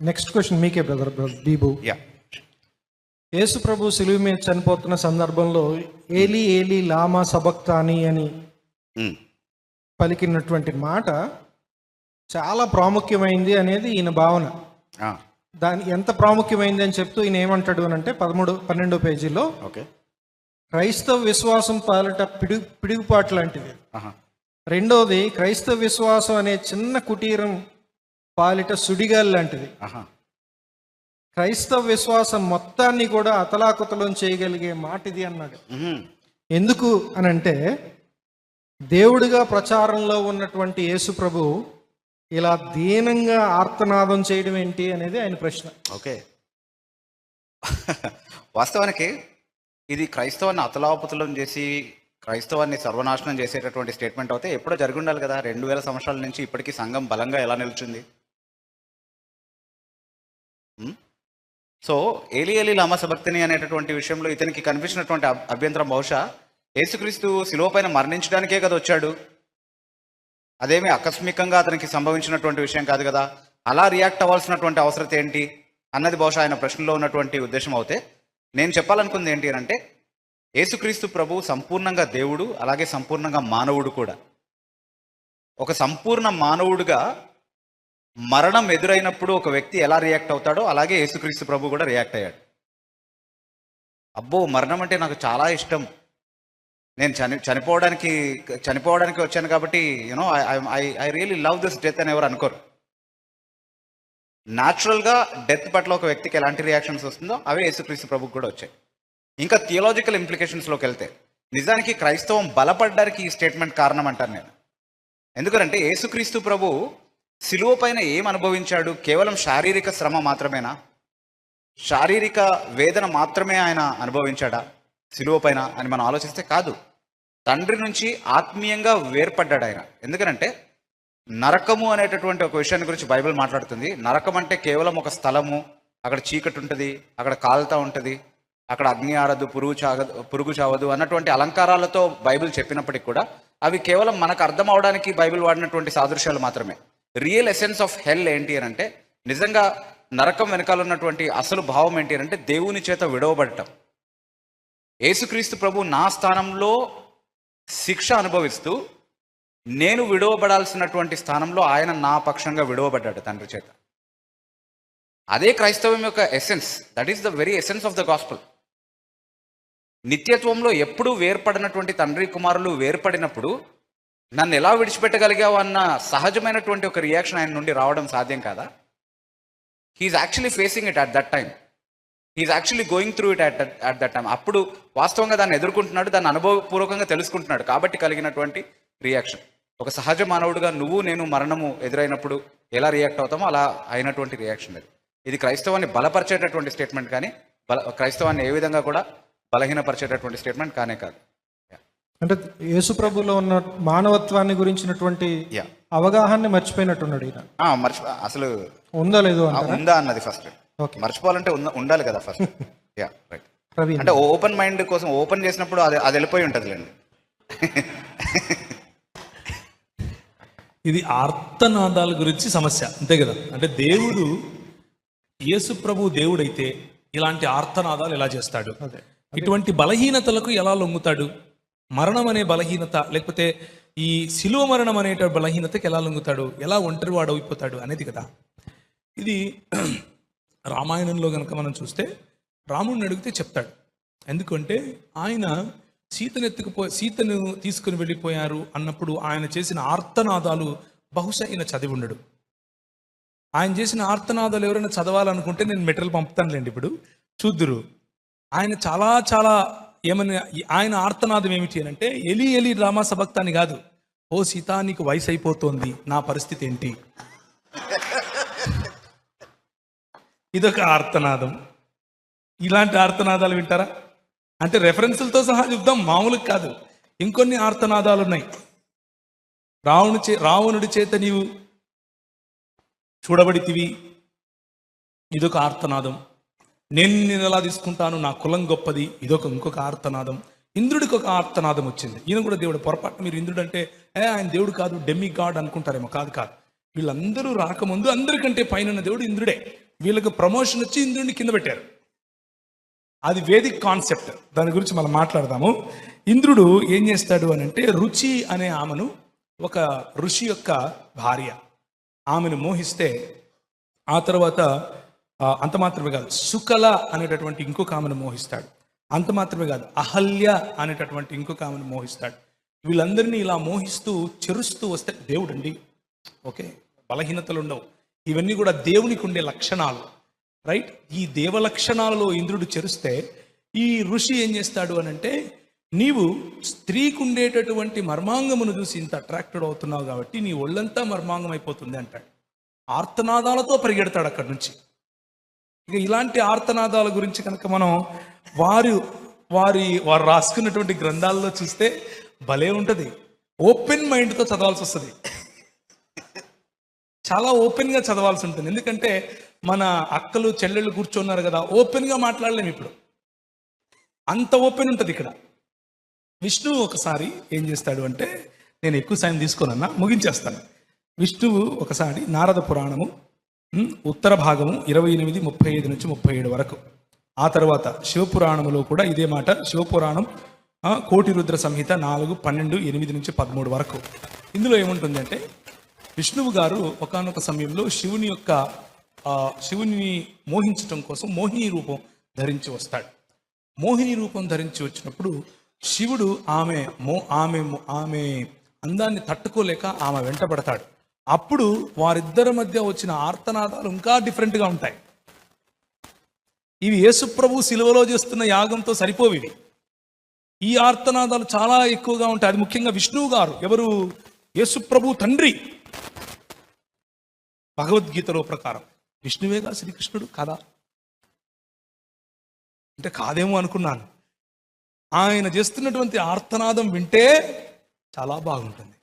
Next question మీకే brother బీబు యా యేసు ప్రభు సిలువ మీద చనిపోతున్న సందర్భంలో ఏలి ఏలి లామా సబక్తాని అని ఉమ్, పలికినటువంటి మాట చాలా ప్రాముఖ్యమైంది అనేది ఈయన భావన. దాని ఎంత ప్రాముఖ్యమైంది అని చెప్తూ ఈయన ఏమంటాడు అని అంటే పదమూడు పన్నెండో పేజీలో ఓకే. క్రైస్తవ విశ్వాసం పాలట పిడుగు పిడుగుపాటు లాంటిది. రెండోది క్రైస్తవ విశ్వాసం అనే చిన్న కుటీరం పాలిట సుడిగాలి లాంటిది క్రైస్తవ విశ్వాసం మొత్తాన్ని కూడా అతలాకుతలం చేయగలిగే మాట ఇది అన్నాడు ఎందుకు అని అంటే దేవుడిగా ప్రచారంలో ఉన్నటువంటి యేసు ప్రభు ఇలా దీనంగా ఆర్తనాదం చేయడం ఏంటి అనేది ఆయన ప్రశ్న. ఓకే. వాస్తవానికి ఇది క్రైస్తవాన్ని అతలాపుతలం చేసి క్రైస్తవాన్ని సర్వనాశనం చేసేటటువంటి స్టేట్మెంట్ అయితే ఎప్పుడో జరిగి ఉండాలి కదా. రెండు వేల సంవత్సరాల నుంచి ఇప్పటికీ సంఘం బలంగా ఎలా నిల్చుంది? సో ఏలి ఏలి లామా సభక్తిని అనేటటువంటి విషయంలో ఇతనికి కనిపించినటువంటి అభ్యంతరం బహుశా యేసుక్రీస్తు శిలువ పైన మరణించడానికే కదా వచ్చాడు. అదేమి ఆకస్మికంగా అతనికి సంభవించినటువంటి విషయం కాదు కదా. అలా రియాక్ట్ అవ్వాల్సినటువంటి అవసరం ఏంటి? అన్నది బహుశా ఆయన ప్రశ్నలో ఉన్నటువంటి ఉద్దేశం అవుతే నేను చెప్పాలనుకుంది ఏంటి అని అంటే యేసుక్రీస్తు ప్రభు సంపూర్ణంగా దేవుడు అలాగే సంపూర్ణంగా మానవుడు కూడా. ఒక సంపూర్ణ మానవుడుగా మరణం ఎదురైనప్పుడు ఒక వ్యక్తి ఎలా రియాక్ట్ అవుతాడో అలాగే యేసుక్రీస్తు ప్రభు కూడా రియాక్ట్ అయ్యాడు. అబ్బో మరణం అంటే నాకు చాలా ఇష్టం. నేను చని చనిపోవడానికి చనిపోవడానికి వచ్చాను కాబట్టి you know I I really love this death అని ఎవరు అనుకోరు. న్యాచురల్గా డెత్ పట్ల ఒక వ్యక్తికి ఎలాంటి రియాక్షన్స్ వస్తుందో అవే యేసుక్రీస్తు ప్రభుకి కూడా వచ్చాయి. ఇంకా థియలాజికల్ ఇంప్లికేషన్స్లోకి వెళ్తే నిజానికి క్రైస్తవం బలపడడానికి ఈ స్టేట్మెంట్ కారణం అంటాను నేను. ఎందుకంటే యేసుక్రీస్తు ప్రభు సిలువ పైన ఏం అనుభవించాడు? కేవలం శారీరక శ్రమ మాత్రమేనా? శారీరక వేదన మాత్రమే ఆయన అనుభవించాడా సిలువ పైన అని మనం ఆలోచిస్తే కాదు. తండ్రి నుంచి ఆత్మీయంగా వేర్పడ్డాడు ఆయన. ఎందుకనంటే నరకము అనేటటువంటి ఒక విషయాన్ని గురించి బైబిల్ మాట్లాడుతుంది. నరకం అంటే కేవలం ఒక స్థలము. అక్కడ చీకటి ఉంటుంది అక్కడ కాలుతా ఉంటుంది అక్కడ అగ్ని ఆరదు పురుగు చాగదు పురుగు చావదు అన్నటువంటి అలంకారాలతో బైబిల్ చెప్పినప్పటికీ కూడా అవి కేవలం మనకు అర్థం అవడానికి బైబిల్ వాడినటువంటి సాదృశ్యాలు మాత్రమే. రియల్ ఎసెన్స్ ఆఫ్ హెల్ ఏంటి అని అంటే నిజంగా నరకం వెనకాల ఉన్నటువంటి అసలు భావం ఏంటి అని అంటే దేవుని చేత విడవబడటం. యేసుక్రీస్తు ప్రభు నా స్థానంలో శిక్ష అనుభవిస్తూ నేను విడవబడాల్సినటువంటి స్థానంలో ఆయన నా పక్షంగా విడవబడ్డాడు తండ్రి చేత. అదే క్రైస్తవం యొక్క essence that is the very essence of the gospel నిత్యత్వంలో ఎప్పుడూ వేర్పడినటువంటి తండ్రి కుమారులు వేర్పడినప్పుడు నన్ను ఎలా విడిచిపెట్టగలిగావు అన్న సహజమైనటువంటి ఒక రియాక్షన్ ఆయన నుండి రావడం సాధ్యం కాదా? He is actually facing it at that time he is actually going through it at at that time అప్పుడు వాస్తవంగా దాన్ని ఎదుర్కొంటున్నాడు దాన్ని అనుభవపూర్వకంగా తెలుసుకుంటున్నాడు కాబట్టి కలిగినటువంటి రియాక్షన్ ఒక సహజ మానవుడిగా నువ్వు నేను మరణము ఎదురైనప్పుడు ఎలా రియాక్ట్ అవుతామో అలా అయినటువంటి రియాక్షన్ అది. ఇది క్రైస్తవాన్ని బలపరిచేటటువంటి స్టేట్మెంట్ కానీ బల క్రైస్తవాన్ని ఏ విధంగా కూడా బలహీనపరిచేటటువంటి స్టేట్మెంట్ కానే కాదు. అంటే యేసు ప్రభులో ఉన్న మానవత్వాన్ని గురించినటువంటి యా అవగాహనని మర్చిపోయినట్టున్నాడు ఈయన. మర్చి అసలు ఉందో లేదో ఉందా అన్నది ఫస్ట్ ఓకే మర్చిపోవాలంటే ఉంద- ఉండాలి కదా ఫస్ట్ యా రైట్ అంటే ఓపెన్ మైండ్ కోసం ఓపెన్ చేసినప్పుడు అది అది వెళ్ళిపోయి ఉంటుందిలేండి. ఇది ఆర్తనాదాల గురించి సమస్య అంతే కదా? అంటే దేవుడు యేసు ప్రభు దేవుడైతే ఇలాంటి ఆర్తనాదాలు ఎలా చేస్తాడు? అదే. ఇటువంటి బలహీనతలకు ఎలా లొంగుతాడు? మరణం అనే బలహీనత లేకపోతే ఈ శిలువ మరణం అనే బలహీనతకి ఎలా లొంగుతాడు? ఎలా ఒంటరి వాడు అయిపోతాడు అనేది కదా. ఇది రామాయణంలో కనుక మనం చూస్తే రాముడిని అడిగితే చెప్తాడు. ఎందుకంటే ఆయన సీతను ఎత్తుకుపో సీతను తీసుకుని వెళ్ళిపోయారు అన్నప్పుడు ఆయన చేసిన ఆర్తనాదాలు బహుశా ఈయన చదివి ఉండడు. ఆయన చేసిన ఆర్తనాదాలు ఎవరైనా చదవాలనుకుంటే నేను మెటీరియల్ పంపుతానులేండి ఇప్పుడు. చూద్దురు. ఆయన చాలా చాలా ఏమని ఆయన ఆర్తనాదం ఏమిటి అంటే ఎలి ఎలి డ్రామా సభక్తాని కాదు. ఓ సీత నీకు వయసు అయిపోతోంది నా పరిస్థితి ఏంటి? ఇదొక ఆర్తనాదం. ఇలాంటి ఆర్తనాదాలు వింటారా? అంటే రెఫరెన్సులతో సహా చెప్దాం మామూలుగా కాదు. ఇంకొన్ని ఆర్తనాదాలు ఉన్నాయి. రావణు చే రావణుడి చేత నీవు చూడబడితివి. ఇదొక ఆర్తనాదం. నేను నేను ఎలా తీసుకుంటాను? నా కులం గొప్పది. ఇదొక ఇంకొక ఆర్తనాదం. ఇంద్రుడికి ఒక ఆర్తనాదం వచ్చింది. ఈయన కూడా దేవుడు పొరపాటు మీరు ఇంద్రుడు అంటే ఏ ఆయన దేవుడు కాదు డెమ్మి గాడ్ అనుకుంటారేమో. కాదు కాదు. వీళ్ళందరూ రాకముందు అందరికంటే పైన ఉన్న దేవుడు ఇంద్రుడే. వీళ్ళకి ప్రమోషన్ వచ్చి ఇంద్రుడిని కింద పెట్టారు. అది వేదిక్ కాన్సెప్ట్ దాని గురించి మనం మాట్లాడదాము. ఇంద్రుడు ఏం చేస్తాడు అని అంటే రుచి అనే ఆమెను ఒక ఋషి యొక్క భార్య ఆమెను మోహిస్తే ఆ తర్వాత అంత మాత్రమే కాదు. సుకల అనేటటువంటి ఇంకొక ఆమెను మోహిస్తాడు. అంత మాత్రమే కాదు. అహల్య అనేటటువంటి ఇంకొక ఆమెను మోహిస్తాడు. వీళ్ళందరినీ ఇలా మోహిస్తూ చెరుస్తూ వస్తే దేవుడు అండి ఓకే? బలహీనతలు ఉండవు. ఇవన్నీ కూడా దేవునికి ఉండే లక్షణాలు. రైట్? ఈ దేవ లక్షణాలలో ఇంద్రుడు చెరుస్తే ఈ ఋషి ఏం చేస్తాడు అని అంటే నీవు స్త్రీకి ఉండేటటువంటి మర్మాంగమును చూసి ఇంత అట్రాక్టెడ్ అవుతున్నావు కాబట్టి నీ ఒళ్ళంతా మర్మాంగం అయిపోతుంది అంటాడు. ఆర్తనాదాలతో పరిగెడతాడు అక్కడి నుంచి. ఇక ఇలాంటి ఆర్తనాదాల గురించి కనుక మనం వారు వారి వారు రాసుకున్నటువంటి గ్రంథాల్లో చూస్తే భలే ఉంటుంది. ఓపెన్ మైండ్తో చదవాల్సి వస్తుంది. చాలా ఓపెన్గా చదవాల్సి ఉంటుంది. ఎందుకంటే మన అక్కలు చెల్లెళ్ళు కూర్చున్నారు కదా ఓపెన్గా మాట్లాడలేము ఇప్పుడు. అంత ఓపెన్ ఉంటుంది ఇక్కడ. విష్ణువు ఒకసారి ఏం చేస్తాడు అంటే నేను ఎక్కువ సమయం తీసుకోనన్నా ముగించేస్తాను. విష్ణువు ఒకసారి నారద పురాణము ఉత్తర భాగము ఇరవై ఎనిమిది ముప్పై ఐదు నుంచి ముప్పై ఏడు వరకు. ఆ తర్వాత శివపురాణములో కూడా ఇదే మాట శివపురాణం కోటి రుద్ర సంహిత నాలుగు పన్నెండు ఎనిమిది నుంచి పదమూడు వరకు. ఇందులో ఏముంటుందంటే విష్ణువు గారు ఒకనొక సమయంలో శివుని యొక్క శివుని మోహించటం కోసం మోహిని రూపం ధరించి వస్తాడు. మోహిని రూపం ధరించి వచ్చినప్పుడు శివుడు ఆమె మో ఆమె ఆమె అందాన్ని తట్టుకోలేక ఆమె వెంటబడతాడు. అప్పుడు వారిద్దరి మధ్య వచ్చిన ఆర్తనాదాలు ఇంకా డిఫరెంట్గా ఉంటాయి. ఇవి యేసుప్రభు సిలువలో చేస్తున్న యాగంతో సరిపోవి ఇవి. ఈ ఆర్తనాదాలు చాలా ఎక్కువగా ఉంటాయి. అది ముఖ్యంగా విష్ణువు గారు ఎవరు? యేసుప్రభు తండ్రి. భగవద్గీతలో ప్రకారం. విష్ణువేగా శ్రీకృష్ణుడు కదా? అంటే కాదేమో అనుకున్నాను. ఆయన చేస్తున్నటువంటి ఆర్తనాదం వింటే చాలా బాగుంటుంది.